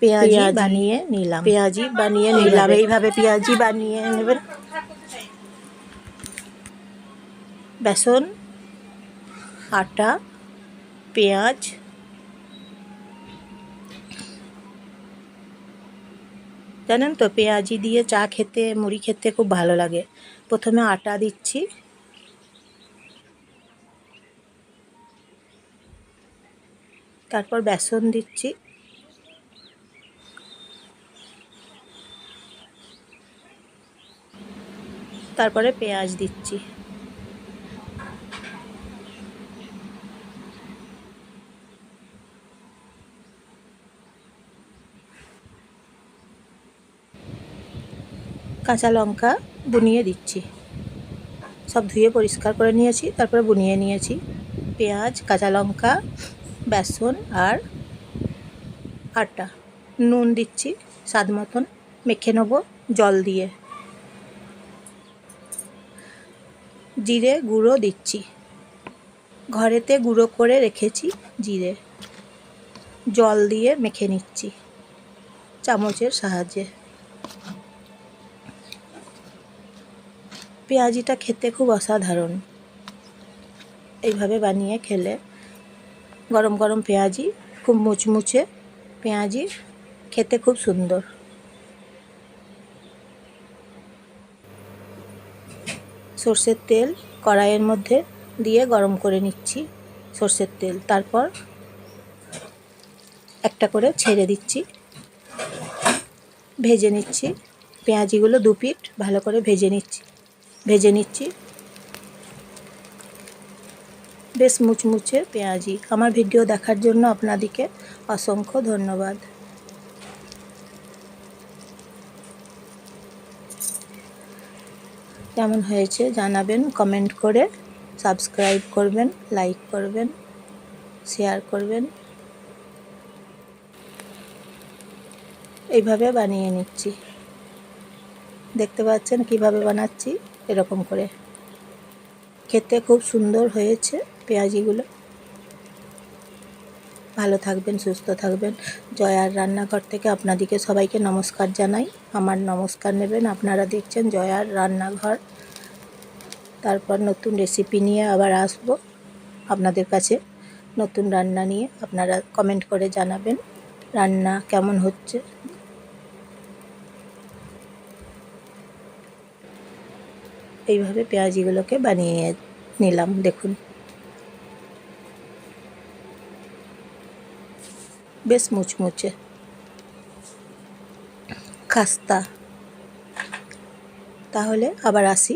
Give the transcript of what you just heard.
পেঁয়াজি বানিয়ে নিলাম। পেঁয়াজি বানিয়ে নিলাম। এইভাবে পেঁয়াজি বানিয়ে নেবেন। বেসন আটা পেঁয়াজ জানেন তো পেঁয়াজি দিয়ে চা খেতে মুড়ি খেতে খুব ভালো লাগে। প্রথমে আটা দিচ্ছি। তারপর বেসন দিচ্ছি। তারপরে পেঁয়াজ দিচ্ছি। কাঁচা লঙ্কা বুনিয়ে দিচ্ছি। সব ধুয়ে পরিষ্কার করে নিয়েছি, তারপরে বুনিয়ে নিয়েছি পেঁয়াজ, কাঁচা লঙ্কা, বেসন আর আটা। নুন দিচ্ছি, স্বাদ মতন মেখে নেব জল দিয়ে। জিরে গুঁড়ো দিচ্ছি। ঘরেতে গুঁড়ো করে রেখেছি জিরে। জল দিয়ে মেখে নিচ্ছি চামচের সাহায্যে। পেঁয়াজিটা খেতে খুব অসাধারণ। এইভাবে বানিয়ে খেলে গরম গরম পেঁয়াজি খুব মুচমুচে, পেঁয়াজি খেতে খুব সুন্দর। সর্ষের তেল কড়াইয়ের মধ্যে দিয়ে গরম করে নিচ্ছি সর্ষের তেল। তারপর একটা করে ছেড়ে দিচ্ছি। ভেজে নিচ্ছি। পেঁয়াজিগুলো দু পিঠ ভালো করে ভেজে নিচ্ছি। ভেজে নিচ্ছি। বেশ মুচমুচে পেঁয়াজি। আমার ভিডিও দেখার জন্য আপনাদেরকে অসংখ্য ধন্যবাদ। কেমন হয়েছে জানাবেন কমেন্ট করে সাবস্ক্রাইব করবেন লাইক করবেন শেয়ার করবেন। এইভাবে বানিয়ে নিচ্ছি। দেখতে পাচ্ছেন কীভাবে বানাচ্ছি? এরকম করে। খেতে খুব সুন্দর হয়েছে পেঁয়াজিগুলো। ভালো থাকবেন, সুস্থ থাকবেন। জয়ার রান্নাঘর থেকে আপনাদেরকে সবাইকে নমস্কার জানাই। আমার নমস্কার নেবেন, আপনারা দেখছেন জয়ার রান্নাঘর। তারপর নতুন রেসিপি নিয়ে আবার আসব। আপনাদের কাছে নতুন রান্না নিয়ে আপনারা কমেন্ট করে জানাবেন, রান্না কেমন হচ্ছে। এইভাবে পেঁয়াজিগুলোকে বানিয়ে নিলাম, দেখুন। বেশ মুচমুচে। খাস্তা তাহলে আবার আসি।